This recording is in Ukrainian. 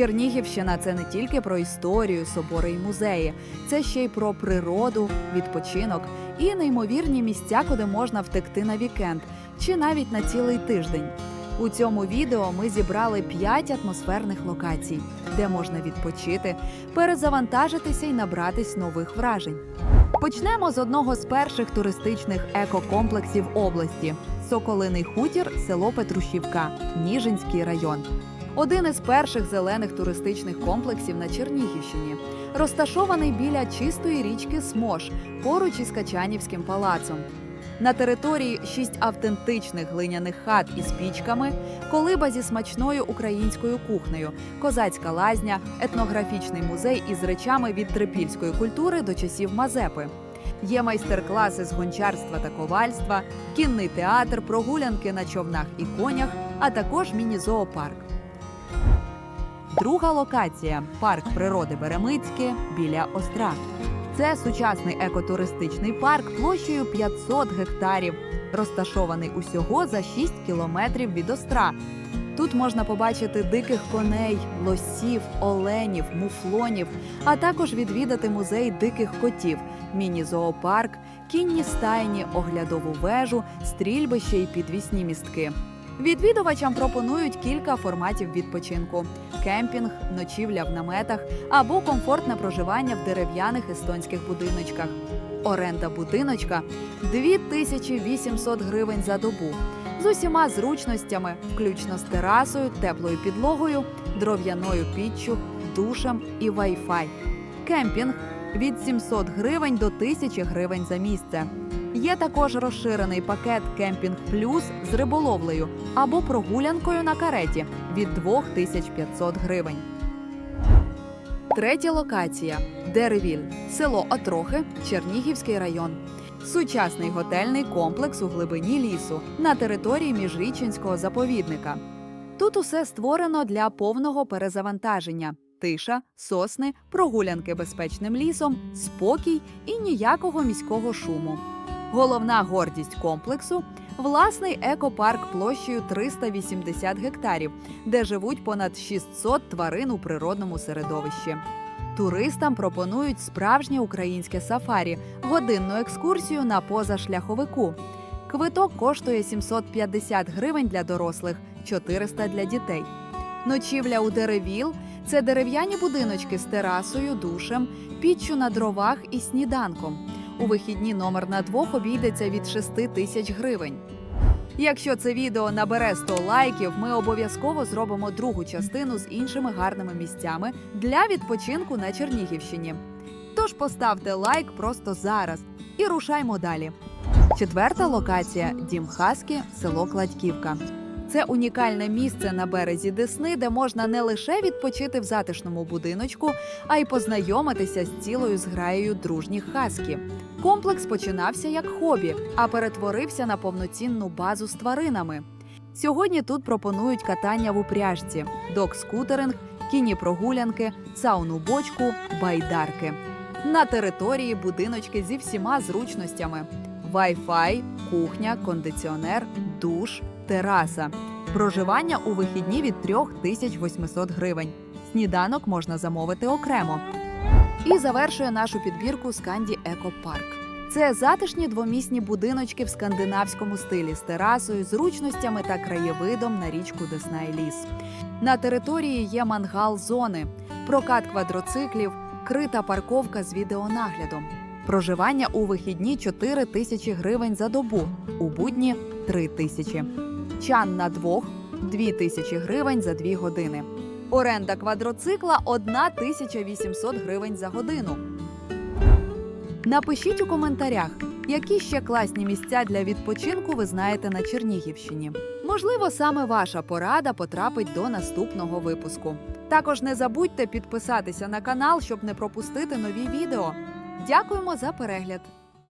Чернігівщина це не тільки про історію, собори і музеї, це ще й про природу, відпочинок і неймовірні місця, куди можна втекти на вікенд чи навіть на цілий тиждень. У цьому відео ми зібрали 5 атмосферних локацій, де можна відпочити, перезавантажитися і набратись нових вражень. Почнемо з одного з перших туристичних екокомплексів області Соколиний хутір, село Петрушівка, Ніжинський район. Один із перших зелених туристичних комплексів на Чернігівщині, розташований біля чистої річки Смош, поруч із Качанівським палацом. На території шість автентичних глиняних хат із пічками, колиба зі смачною українською кухнею, козацька лазня, етнографічний музей із речами від трипільської культури до часів Мазепи. Є майстер-класи з гончарства та ковальства, кінний театр, прогулянки на човнах і конях, а також міні-зоопарк. Друга локація парк природи Беремицьке біля Остра. Це сучасний екотуристичний парк площею 500 гектарів, розташований усього за 6 кілометрів від Остра. Тут можна побачити диких коней, лосів, оленів, муфлонів, а також відвідати музей диких котів, міні-зоопарк, кінні стайні, оглядову вежу, стрільбище і підвісні містки. Відвідувачам пропонують кілька форматів відпочинку: кемпінг, ночівля в наметах або комфортне проживання в дерев'яних естонських будиночках. Оренда будиночка 2800 гривень за добу з усіма зручностями, включно з терасою, теплою підлогою, дров'яною піччю, душем і Wi-Fi. Кемпінг від 700 гривень до 1000 гривень за місце. Є також розширений пакет Кемпінг Плюс з риболовлею або прогулянкою на кареті від 2500 гривень. Третя локація Деревіль, село Отрохи, Чернігівський район. Сучасний готельний комплекс у глибині лісу на території міжрічинського заповідника. Тут усе створено для повного перезавантаження: тиша, сосни, прогулянки безпечним лісом, спокій і ніякого міського шуму. Головна гордість комплексу власний екопарк площею 380 гектарів, де живуть понад 600 тварин у природному середовищі. Туристам пропонують справжнє українське сафарі, годинну екскурсію на позашляховику. Квиток коштує 750 гривень для дорослих, 400 для дітей. Ночівля у деревіл це дерев'яні будиночки з терасою, душем, піччю на дровах і сніданком. У вихідні номер на двох обійдеться від 6 тисяч гривень. Якщо це відео набере 100 лайків, ми обов'язково зробимо другу частину з іншими гарними місцями для відпочинку на Чернігівщині. Тож поставте лайк просто зараз і рушаймо далі. Четверта локація дім Хаскі, село Кладьківка. Це унікальне місце на березі Десни, де можна не лише відпочити в затишному будиночку, а й познайомитися з цілою зграєю дружніх хаскі. Комплекс починався як хобі, а перетворився на повноцінну базу з тваринами. Сьогодні тут пропонують катання в упряжці, док-скутеринг, кіні прогулянки, сауну бочку, байдарки. На території будиночки зі всіма зручностями: Wi-Fi, кухня, кондиціонер, душ, тераса. Проживання у вихідні від 3800 гривень. Сніданок можна замовити окремо. І завершує нашу підбірку Сканді Екопарк. Це затишні двомісні будиночки в скандинавському стилі з терасою, зручностями та краєвидом на річку Десна і ліс. На території є мангал зони, прокат квадроциклів, крита парковка з відеонаглядом. Проживання у вихідні 4 тисячі гривень за добу, у будні 3 тисячі. Чан на двох 2 тисячі гривень за 2 години. Оренда квадроцикла 1800 гривень за годину. Напишіть у коментарях, які ще класні місця для відпочинку ви знаєте на Чернігівщині. Можливо, саме ваша порада потрапить до наступного випуску. Також не забудьте підписатися на канал, щоб не пропустити нові відео. Дякуємо за перегляд!